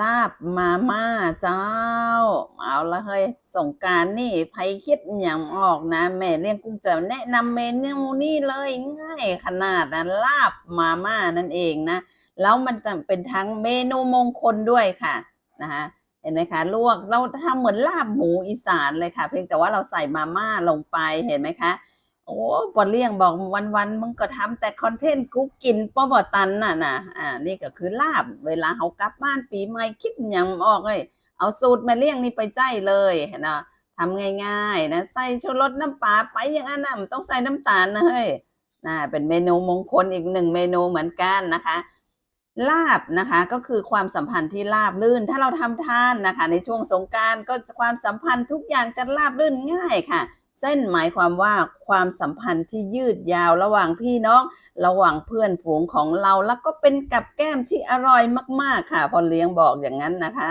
ลาบมาม่าเจ้า เอาละเฮ้ยสงกานต์นี่ไผคิดอย่างออกนะแม่เลี้ยงกุ้งจะแนะนำเมนูนี่เลยง่ายขนาดนะลาบมาม่านั่นเองนะ แล้วมันจะเป็นทั้งเมนูมงคลด้วยค่ะนะคะเห็นไหมคะลวกเราทำเหมือนลาบหมูอีสานเลยค่ะ เพียงแต่ว่าเราใส่มาม่าลงไปเห็นไหมคะ อ้บอเลี่ยงบอกวันๆมึงก็ทำแต่คอนเทนต์กูกินป้อบอตันน่ะนะอ่า นี่ก็คือลาบเวลาเขากลับบ้านปีใหม่คิดอย่างออกเลยเอาสูตรมาเลี่ยงนี่ไปใจเลยเนไหมทำง่ายๆนะใส่ชูรสน้ำปลาไปอย่างนั้นนะมันต้องใส่น้ำตาลนะเฮ้ยนะเป็นเมนูมงคลอีกหนึ่งเมนูเหมือนกันนะคะ ลาบนะคะก็คือความสัมพันธ์ที่ราบลื่น ถ้าเราทำทานนะคะ ในช่วงสงการก็ความสัมพันธ์ทุกอย่างจะราบลื่นง่ายค่ะ เส้นหมายความว่าความสัมพันธ์ที่ยืดยาวระหว่างพี่น้อง ระหว่างเพื่อนฝูงของเรา แล้วก็เป็นกับแก้มที่อร่อยมาก ๆ ค่ะพอเลี้ยงบอกอย่างนั้นนะคะ